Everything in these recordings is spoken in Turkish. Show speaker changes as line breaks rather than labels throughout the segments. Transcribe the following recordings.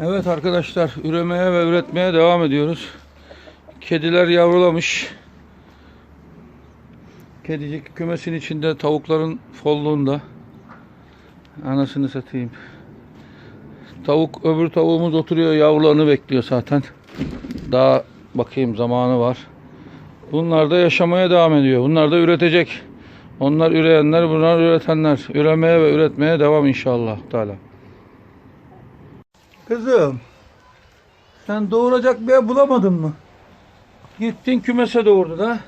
Evet arkadaşlar üremeye ve üretmeye devam ediyoruz. Kediler yavrulamış. Kedicik kümesin içinde tavukların folluğunda. Anasını satayım. Tavuk öbür tavuğumuz oturuyor yavrularını bekliyor zaten. Daha bakayım zamanı var. Bunlar da yaşamaya devam ediyor. Bunlar da üretecek. Onlar üreyenler, bunlar üretenler. Üremeye ve üretmeye devam inşallah. Teala. Kızım, sen doğuracak bir bulamadın mı? Gittin kümese doğurdu da.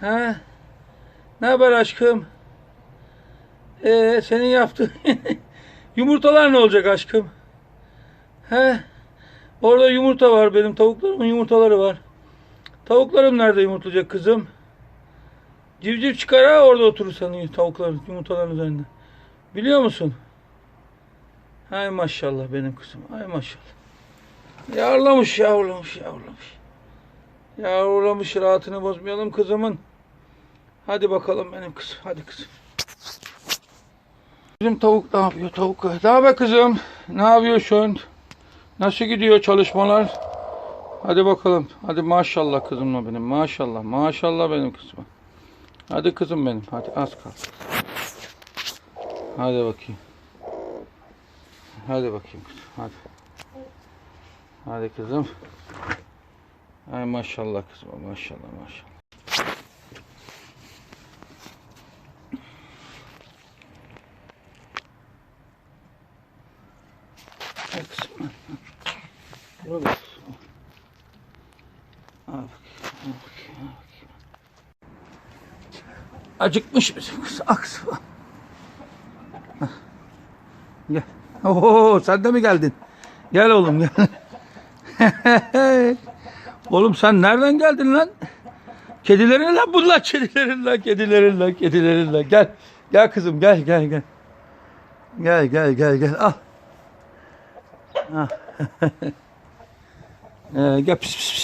He? Ne haber aşkım? Ee, senin yaptığın yumurtalar ne olacak aşkım? He? Orada yumurta var benim tavuklarımın yumurtaları var. Tavuklarım nerede yumurtlayacak kızım? Civciv çıkar ha orada oturur senin tavukların yumurtaların üzerinde. Biliyor musun? Hay maşallah benim kızım. Hay maşallah. Yavrulamış, yavrulamış, yavrulamış. Yavrulamış rahatını bozmayalım kızımın. Hadi bakalım benim kızım. Hadi kızım. Bizim tavuk ne yapıyor tavuk? Ne haber kızım? Ne yapıyorsun? Nasıl gidiyor çalışmalar? Hadi bakalım. Hadi maşallah kızımla benim. Maşallah. Maşallah benim kızıma. Hadi kızım benim. Hadi az kal. Hadi bakayım. Hadi bakayım kızım. Hadi. Hadi kızım. Ay maşallah kızım. Maşallah maşallah. Ay. Acıkmış bizim kız. Hah. Gel. Oo, sen de mi geldin? Gel oğlum gel. oğlum sen nereden geldin lan? Kedilerin lan bunlar kedilerin lan kedilerin lan kedilerin lan gel. Gel kızım gel gel gel. Gel gel gel gel al. Al. Ee, gel pis pis pis